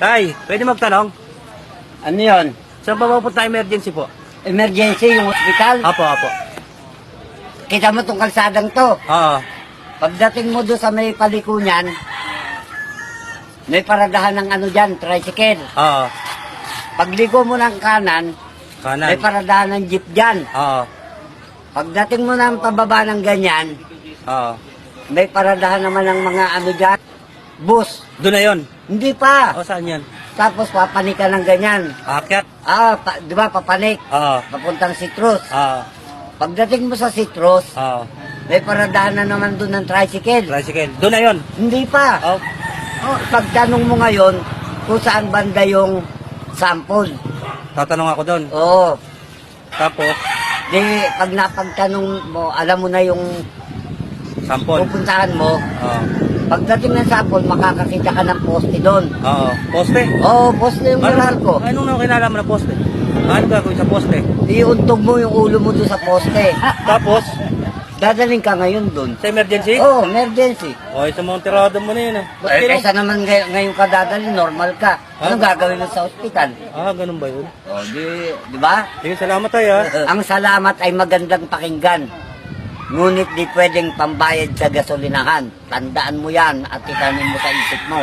Tay, pwede magtanong? Ano yun? Saan pa mapunta emergency po? Emergency yung hospital. Apo, apo. Kita mo tong kalsadang to. Oo. Pagdating mo doon sa may paliko niyan, may paradahan ng ano dyan, tricycle. Oo. Pagligo mo ng kanan, Kanan. may paradahan ng jeep dyan. Oo. Pagdating mo ng pababa ng ganyan, Oo. may paradahan naman ng mga ano dyan, bus. Doon na yun. Hindi pa. O, saan yan? Tapos papanik ka ng ganyan. Akyat. Ah, pa, di ba papanik? Oo. Papuntang Citrus. Oo. Pagdating mo sa Citrus, Oo. may paradahan na naman doon ng tricycle. Tricycle. Doon na yun. Hindi pa. Oh. Oh, pagtanong mo ngayon kung saan banda yung sample. Tatanong ako doon. Oo. Tapos, Di, pag napagtanong mo, alam mo na yung sample. pupuntahan mo. Oo. Pagdating ng sample, makakakita ka ng poste doon. Oo. Poste. Oo, poste yung mural ko. Anong nang kinalaman ng poste? Ano gagawin sa poste? Iuntog mo yung ulo mo doon sa poste. Tapos, Dadaling ka ngayon doon. sa emergency? Oo, emergency. O, sa mga tirado mo na yun ah. Ba't Eh, kailan- kaysa naman ngay- ngayon ka dadalhin, normal ka. Ah. gagawin mo sa ospital? Ah, ganun ba yun? O, di, di ba? Sige, salamat tayo ah. Ang salamat ay magandang pakinggan. Ngunit di pwedeng pambayad sa gasolinahan. Tandaan mo yan at itanin mo sa isip mo.